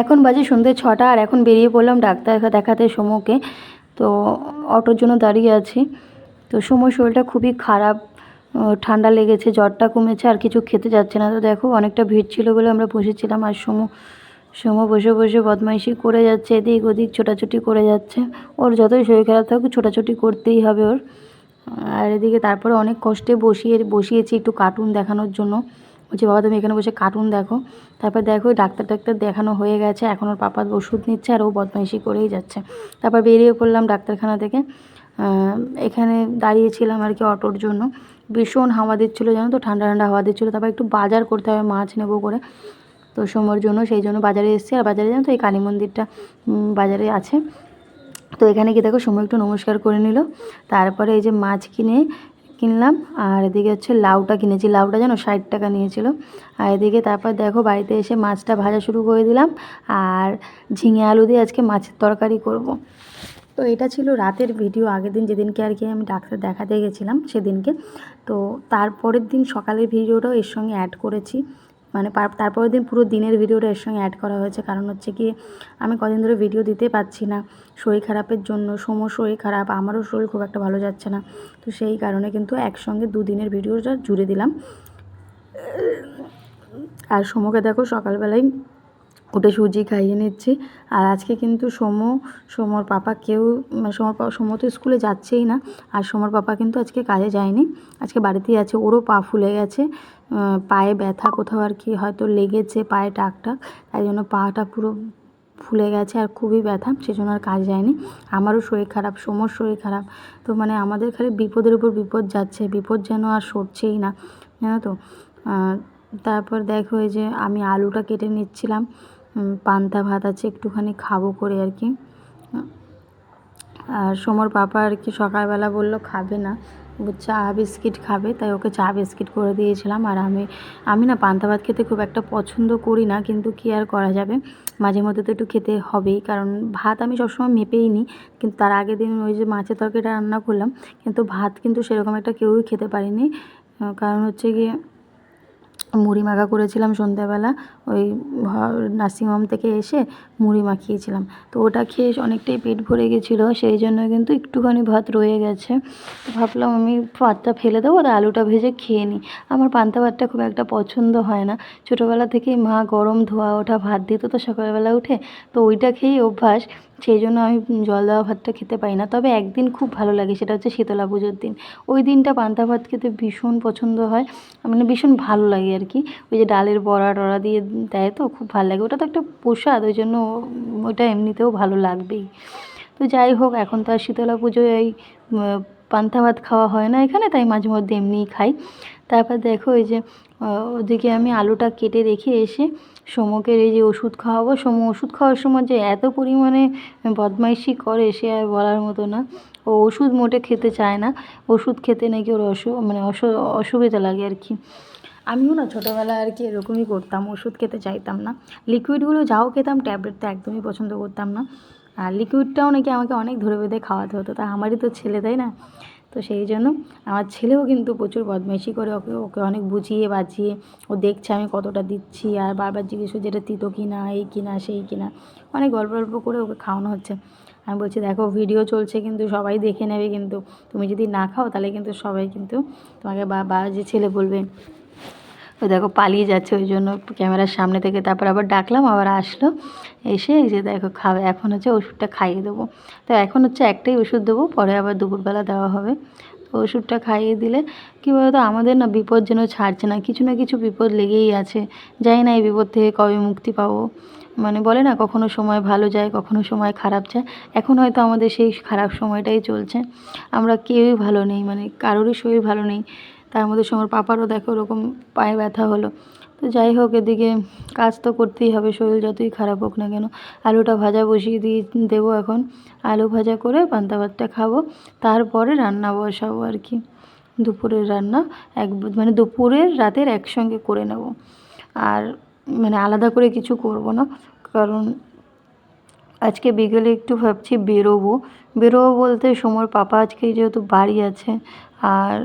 এখন বাজে সন্ধ্যে ছটা আর এখন বেরিয়ে পড়লাম ডাক্তার দেখাতে সমুকে। তো অটোর জন্য দাঁড়িয়ে আছি। তো সময় শরীরটা খুবই খারাপ ঠান্ডা লেগেছে, জ্বরটা কমেছে, আর কিছু খেতে যাচ্ছে না। তো দেখো অনেকটা ভিড় ছিল বলে আমরা বসেছিলাম আর সমু সমু বসে বসে বদমাইশি করে যাচ্ছে, এদিক ওদিক ছোটাছুটি করে যাচ্ছে। ওর যতই শরীর খারাপ থাকুক, ছোটাছুটি করতেই হবে ওর। আর এদিকে তারপরে অনেক কষ্টে বসিয়ে, বসিয়েছি একটু কার্টুন দেখানোর জন্য। বলছি, বাবা, তুমি এখানে বসে কার্টুন দেখো। তারপর দেখো ডাক্তার টাক্তার দেখানো হয়ে গেছে। এখন ওর পাপা ওষুধ নিচ্ছে আর ও বদমাইশি করেই যাচ্ছে। তারপর বেরিয়ে পড়লাম ডাক্তারখানা থেকে। এখানে দাঁড়িয়েছিলাম আর কি অটোর জন্য। ভীষণ হাওয়া দিচ্ছিল, জানো তো? ঠান্ডা ঠান্ডা হাওয়া দিচ্ছিল। তারপর একটু বাজার করতে হবে, মাছ নেব করে। তো সময়ের জন্য, সেই জন্য বাজারে এসেছি। আর বাজারে জানো তো, এই কালী মন্দিরটা বাজারে আছে। তো এখানে গিয়ে দেখো সময় একটু নমস্কার করে নিল। তারপরে এই যে মাছ কিনে কিনলাম, আর এদিকে হচ্ছে লাউটা কিনেছি। লাউটা যেন ষাট টাকা নিয়েছিল। আর এদিকে তারপর দেখো বাড়িতে এসে মাছটা ভাজা শুরু করে দিলাম, আর ঝিঙে আলু দিয়ে আজকে মাছের তরকারি করব। তো এটা ছিল রাতের ভিডিও। আগের দিন যেদিনকে আর কি আমি ডাক্তার দেখাতে গেছিলাম সেদিনকে। তো তারপরের দিন সকালের ভিডিওটাও এর সঙ্গে অ্যাড করেছি। মানে পার- তারপরের দিন পুরো দিনের ভিডিওটা এর সঙ্গে অ্যাড করা হয়েছে। কারণ হচ্ছে কি, আমি কদিন ধরে ভিডিও দিতে পারছি না। শরীর খারাপের জন্য, সময় শরীর খারাপ, আমারও শরীর খুব একটা ভালো যাচ্ছে না। তো সেই কারণে কিন্তু একসঙ্গে দুদিনের ভিডিওটা জুড়ে দিলাম। আর সমকে দেখো, সকালবেলায় উঠে সুজি খাইয়ে নিচ্ছি। আর আজকে কিন্তু সোম, সোমর পাপা কেউ মানে সোমর পাপা সোম তো স্কুলে যাচ্ছেই না, আর সোমর পাপা কিন্তু আজকে কাজে যায়নি। আজকে বাড়িতেই আছে, ওরও পা ফুলে গেছে পায়ে ব্যথা কোথাও আর কি হয়তো লেগেছে পায়ে টাক টাক, তাই জন্য পাটা পুরো ফুলে গেছে আর খুবই ব্যথা, সেজন্য আর কাজ যায়নি। আমারও শরীর খারাপ, সোমর শরীর খারাপ, তো মানে আমাদের খালি বিপদের উপর বিপদ যাচ্ছে, বিপদ যেন আর সরছেই না, জানো তো? তারপর দেখো এই যে আমি আলুটা কেটে নিচ্ছিলাম পান্তা ভাত আছে, একটুখানি খাব করে আর কি। আর সমর পাপা আর কি সকালবেলা বলল, খাবে না। চা বিস্কিট খাবে, তাই ওকে চা বিস্কিট করে দিয়েছিলাম। আর আমি আমি না পান্তা ভাত খেতে খুব একটা পছন্দ করি না, কিন্তু কি আর করা যাবে? মাঝে মধ্যে তো একটু খেতে হবেই, কারণ ভাত আমি সবসময় মেপেই নিই কিন্তু তার আগের দিন ওই যে মাছের তরকারিটা রান্না করলাম, কিন্তু ভাত কিন্তু সেরকম একটা কেউই খেতে পারিনি। কারণ হচ্ছে গিয়ে মুড়ি মাখা করেছিলাম সন্ধ্যাবেলা, ওই নার্সিংহোম থেকে এসে মুড়ি মাখিয়েছিলাম। তো ওটা খেয়ে অনেকটাই পেট ভরে গেছিল, সেই জন্য কিন্তু একটুখানি ভাত রয়ে গেছে। ভাবলাম আমি ভাতটা ফেলে দেবো আর আলুটা ভেজে খেয়ে নিই। আমার পান্তা ভাতটা খুব একটা পছন্দ হয় না। ছোটোবেলা থেকেই মা গরম ধোয়া ওঠা ভাত দিত তো সকালবেলা উঠে, তো ওইটা খেয়েই অভ্যাস। সেই জন্য আমি জল দেওয়া ভাতটা খেতে পাই না। তবে একদিন খুব ভালো লাগে, সেটা হচ্ছে শীতলা পুজোর দিন। ওই দিনটা পান্তা ভাত খেতে ভীষণ পছন্দ হয়। মানে ভীষণ ভালো লাগে আর কি। ওই যে ডালের বড়া টড়া দিয়ে দেয় তো, খুব ভালো লাগে। ওটা তো একটা প্রসাদ, ওই জন্য ওটা এমনিতেও ভালো লাগবেই। তো যাই হোক, এখন তো আর শীতলা পুজোয় এই পান্তা ভাত খাওয়া হয় না এখানে, তাই মাঝে মধ্যে এমনিই খাই। তারপর দেখো এই যে ওদিকে আমি আলুটা কেটে রেখে এসে সমকের এই যে ওষুধ খাওয়াবো। সম, ওষুধ খাওয়ার সময় যে এত পরিমাণে বদমাইশি করে সে আর বলার মতো না। ও ওষুধ মোটে খেতে চায় না। ওষুধ খেতে নাকি ওর অসু মানে অসু- অসুবিধা লাগে আর কি। আমিও না ছোটোবেলায় আর কি এরকমই করতাম, ওষুধ খেতে চাইতাম না। লিকুইডগুলো যাও খেতাম, ট্যাবলেট তো একদমই পছন্দ করতাম না। আর লিকুইডটাও নাকি আমাকে অনেক ধরে বেঁধে খাওয়াতে হতো, তা আমারই তো ছেলে, তাই না? তো সেই জন্য আমার ছেলেও কিন্তু প্রচুর বদমাইশি করে ওকে ওকে অনেক বুঝিয়ে বাজিয়ে, ও দেখছে আমি কতটা দিচ্ছি, আর বারবার জিজ্ঞেস এটা তিতো কিনা, এই কিনা, সেই কিনা, অনেক গল্প গল্প করে ওকে খাওয়ানো হচ্ছে। আমি বলছি, দেখো ভিডিও চলছে কিন্তু সবাই দেখে নেবে কিন্তু, তুমি যদি না খাও তাহলে কিন্তু সবাই কিন্তু তোমাকে বা যে ছেলে বলবে ওই দেখো পালিয়ে যাচ্ছে, ওই জন্য ক্যামেরার সামনে থেকে তারপর আবার ডাকলাম, আবার আসলো। এসে এই যে দেখো খাবে, এখন হচ্ছে ওষুধটা খাইয়ে দেবো। তো এখন হচ্ছে একটাই ওষুধ দেবো, পরে আবার দুপুরবেলা দেওয়া হবে। তো ওষুধটা খাইয়ে দিলে কী বলতো, আমাদের না বিপদ যেন ছাড়ছে না, কিছু না কিছু বিপদ লেগেই আছে। জানি না এই বিপদ থেকে কবে মুক্তি পাবো। মানে বলে না, কখনো সময় ভালো যায়, কখনো সময় খারাপ যায়। এখন হয়তো আমাদের সেই খারাপ সময়টাই চলছে। আমরা কেউই ভালো নেই মানে কারোরই শরীর ভালো নেই। তার মধ্যে সময় পাপারও দেখো ওরকম পায়ে ব্যথা হলো। তো যাই হোক, এদিকে কাজ তো করতেই হবে, শরীর যতই খারাপ হোক না কেন। আলুটা ভাজা বসিয়ে দিয়ে দেবো এখন। আলু ভাজা করে পান্তা ভাতটা খাব, তারপরে রান্না বসাবো আর কি। দুপুরের রান্না এক মানে দুপুরের রাতের একসঙ্গে করে নেব। আর মানে আলাদা করে কিছু করব না, কারণ আজকে বিকেলে একটু ভাবছি বেরোবো। বেরোবো বলতে সমর পাপা আজকে যেহেতু বাড়ি আছে আর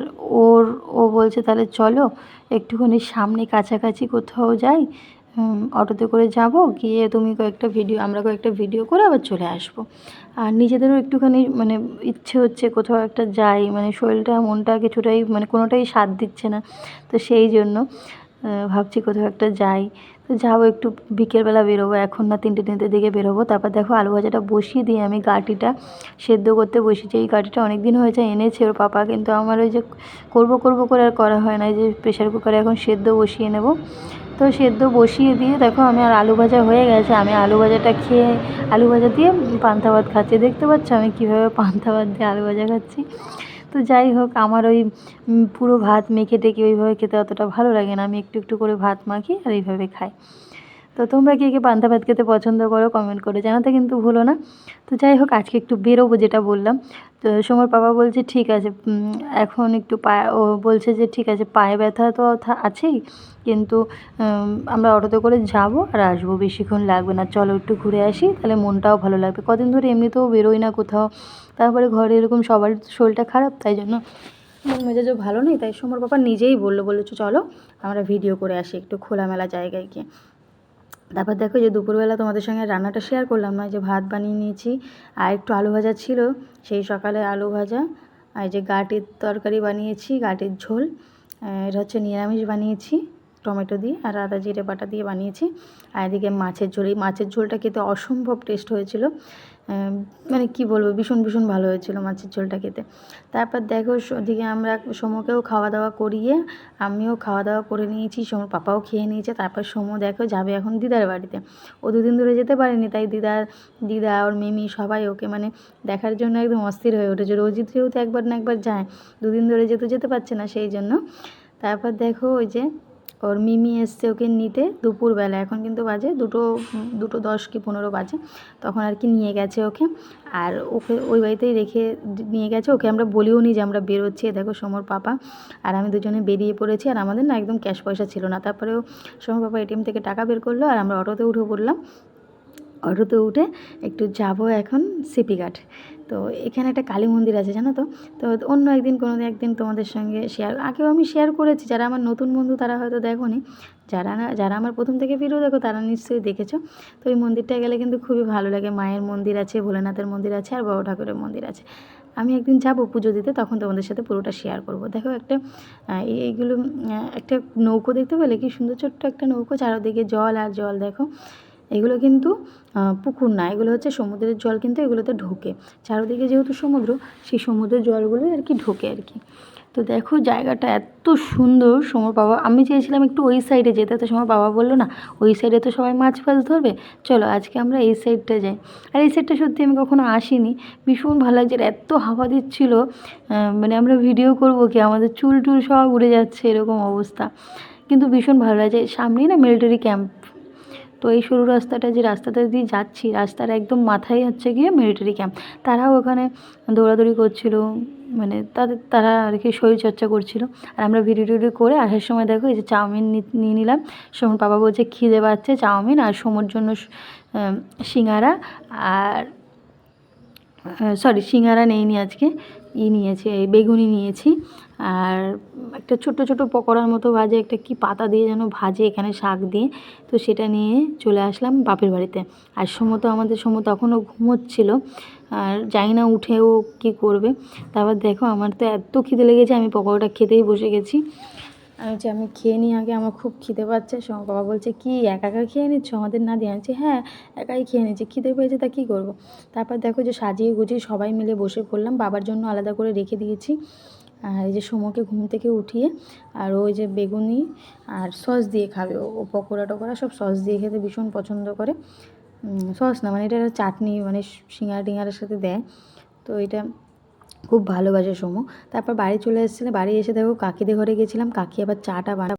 ওর, ও বলছে, তাহলে চলো, একটুখানি সামনে কাছাকাছি কোথাও যাই অটোতে করে যাব, গিয়ে তুমি কয়েকটা ভিডিও, আমরা কয়েকটা ভিডিও করে আবার চলে আসব। আর নিজেদেরও একটুখানি মানে ইচ্ছে হচ্ছে কোথাও একটা যাই মানে শরীরটা, মনটা কিছুটাই মানে কোনোটাই সাথ দিচ্ছে না। তো সেই জন্য ভাবছি কোথাও একটা যাই। যাব একটু বিকেলবেলা বেরোবো, এখন না তিনটে তিনটে দিকে বেরোবো। তারপর দেখো আলু ভাজাটা বসিয়ে দিয়ে আমি গাটিটা সেদ্ধ করতে বসেছি। এই গাটিটা অনেক দিন হয়েছে, এনেছে ওর পাপা, কিন্তু আমার ওই যে করব করব করে আর করা হয় না। যে প্রেশার কুকারে এখন সেদ্ধ বসিয়ে নেব। তো সেদ্ধ বসিয়ে দিয়ে দেখো আমি আর আলু ভাজা হয়ে গেছে। আমি আলু ভাজাটা খেয়ে, আলু ভাজা দিয়ে পান্তা ভাত খাচ্ছি। দেখতে পাচ্ছ আমি কীভাবে পান্তা ভাত দিয়ে আলু ভাজা খাচ্ছি? তো যাই হোক, আমার ওই পুরো ভাত মেখে টেকে ওইভাবে খেতে অতটা ভালো লাগে না। আমি একটু একটু করে ভাত মাখি আর এইভাবে খাই। তো তোমরা কে কে পান্তা ভাত খেতে পছন্দ করো কমেন্ট করে জানাতে কিন্তু ভুলো না। তো যাই হোক, আজকে একটু বেরোবো যেটা বললাম। তো সমর বাবা বলছে, ঠিক আছে এখন একটু পায়ে ও বলছে যে, ঠিক আছে, পায়ে ব্যথা তো আছেই, কিন্তু আমরা অটোতে করে যাব আর আসব, বেশিক্ষণ লাগবে না। চলো একটু ঘুরে আসি, তাহলে মনটাও ভালো লাগবে। কদিন ধরে এমনিতেও বেরোই না কোথাও। তারপরে ঘরে এরকম সবার শরীরটা খারাপ, তাই জন্য মন মেজাজও ভালো নেই। তাই সমর বাবা নিজেই বলল বলেছ চলো, আমরা ভিডিও করে আসি একটু খোলামেলা জায়গায় গিয়ে। তারপর দেখো যে দুপুরবেলা তোমাদের সঙ্গে রান্নাটা শেয়ার করলাম না যে ভাত বানিয়ে নিয়েছি, আর একটু আলু ভাজা ছিল, সেই সকালে আলু ভাজা, আর যে গাটের তরকারি বানিয়েছি, গাঁটির ঝোল এটা হচ্ছে নিরামিষ বানিয়েছি। টমেটো দিয়ে আর আদা জিরে বাটা দিয়ে বানিয়েছি। আর এদিকে মাছের ঝোল, এই মাছের ঝোলটা খেতে অসম্ভব টেস্ট হয়েছিল। মানে কি বলব, ভীষণ ভীষণ ভালো হয়েছিল মাছের ঝোলটা খেতে। তারপর দেখো ওদিকে আমরা সমকেও খাওয়া দাওয়া করিয়ে, আমিও খাওয়া দাওয়া করে নিয়েছি সমর পাপাও খেয়ে নিয়েছে। তারপর সোমো দেখো যাবে এখন দিদার বাড়িতে। ও দুদিন ধরে যেতে পারেনি, তাই দিদার, দিদা ওর মিমি সবাই ওকে মানে দেখার জন্য একদম অস্থির হয়ে উঠেছে। রোজিত যেহেতু একবার না একবার যায়, দুদিন ধরে যেহেতু যেতে পারছে না সেই জন্য। তারপর দেখো ওই যে ওর মিমি এসছে ওকে নিতে দুপুরবেলা, এখন কিন্তু বাজে দুটো দুটো দশ কি পনেরো বাজে, তখন আর কি নিয়ে গেছে ওকে। আর ওকে ওই বাড়িতেই রেখে নিয়ে গেছে ওকে, আমরা বলিও নি যে আমরা বেরোচ্ছি দেখো সমর পাপা আর আমি দুজনে বেরিয়ে পড়েছি আর আমাদের না একদম ক্যাশ পয়সা ছিল না। তারপরেও সমর পাপা এটিএম থেকে টাকা বের করল আর আমরা অটোতে উঠে পড়লাম। অটোতে উঠে একটু যাব এখন সিপিঘাট। তো এখানে একটা কালী মন্দির আছে, জানো তো? তো অন্য একদিন কোনো একদিন তোমাদের সঙ্গে শেয়ার আগেও আমি শেয়ার করেছি, যারা আমার নতুন বন্ধু তারা হয়তো দেখোনি। যারা না, যারা আমার প্রথম থেকে ভিডিও দেখো তারা নিশ্চয়ই দেখেছ। তো এই মন্দিরটায় গেলে কিন্তু খুবই ভালো লাগে। মায়ের মন্দির আছে, ভোলেনাথের মন্দির আছে, আর বড় ঠাকুরের মন্দির আছে। আমি একদিন যাব পুজো দিতে, তখন তোমাদের সাথে পুরোটা শেয়ার করব। দেখো একটা এই- এইগুলো একটা নৌকো দেখতে পেলে? কি সুন্দর ছোট্ট একটা নৌকো, চারদিকে জল আর জল, দেখো। এগুলো কিন্তু পুকুর না, এগুলো হচ্ছে সমুদ্রের জল কিন্তু এগুলোতে ঢোকে। চারদিকে যেহেতু সমুদ্র, সেই সমুদ্রের জলগুলো আর কি ঢোকে আর কি। তো দেখো জায়গাটা এত সুন্দর সমর বাবা আমি চেয়েছিলাম একটু ওই সাইডে যেতে, তো সময় বাবা বলল, না, ওই সাইডে তো সবাই মাছ ফাছ ধরবে। চলো, আজকে আমরা এই সাইডটা যাই। আর এই সাইডটা সত্যি আমি কখনো আসিনি। ভীষণ ভালো লাগছে এত হাওয়া দিচ্ছিল। মানে আমরা ভিডিও করব কি, আমাদের চুল টুল সব উড়ে যাচ্ছে, এরকম অবস্থা। কিন্তু ভীষণ ভালো লাগছে। সামনেই না মিলিটারি ক্যাম্প তো এই সরু রাস্তাটা যে রাস্তাটা দিয়ে যাচ্ছি, রাস্তার একদম মাথায় হচ্ছে গিয়ে মিলিটারি ক্যাম্প তারাও ওখানে দৌড়াদৌড়ি করছিল মানে তাদের, তারা আর কি শরীরচর্চা করছিল। আর আমরা ভিডিও টিডিও করে আসার সময় দেখো এই যে চাউমিন নিয়ে নিলাম। সোমর বাবা বলছে, খিদে পাচ্ছে চাউমিন আর সোমর জন্য সিঙ্গারা আর সরি সিঙ্গারা নেইনি আজকে, ই নিয়েছি, এই বেগুনি নিয়েছি, আর একটা ছোট ছোট পকোড়ার মতো ভাজে, একটা কি পাতা দিয়ে যেন ভাজে এখানে শাক দিয়ে, তো সেটা নিয়ে চলে আসলাম বাপের বাড়িতে। আর সময় তো আমাদের সময় তখনও ঘুমোচ্ছিল, আর জানি না উঠেও কী করবে। তারপর দেখো, আমার তো এত খিদে লেগেছে, আমি পকোড়াটা খেতেই বসে গেছি। আমি বলছি, আমি খেয়ে নিই আগে, আমার খুব খিদে পাচ্ছে। সোমা বাবা বলছে, কি, একা একা খেয়ে নিচ্ছ? আমাদের না দিয়ে আনছি হ্যাঁ একাই খেয়ে নিচ্ছি খিদে পেয়েছে, তা কী করব? তারপর দেখো যে সাজিয়ে গুছিয়ে সবাই মিলে বসে পড়লাম। বাবার জন্য আলাদা করে রেখে দিয়েছি। আর এই যে সোমকে ঘুম থেকে উঠিয়ে, আর ওই যে বেগুনি আর সস দিয়ে খাবে। ও পকোড়া টকোড়া সব সস দিয়ে খেতে ভীষণ পছন্দ করে। সস না মানে এটা চাটনি মানে সিঙ্গারা টিঙ্গারের সাথে দেয়। তো এটা খুব ভালোবাসে সোমো। তারপর বাড়ি চলে এসেছিলাম বাড়ি এসে দেখো কাকিদের ঘরে গেছিলাম, কাকি আবার চাটা বানা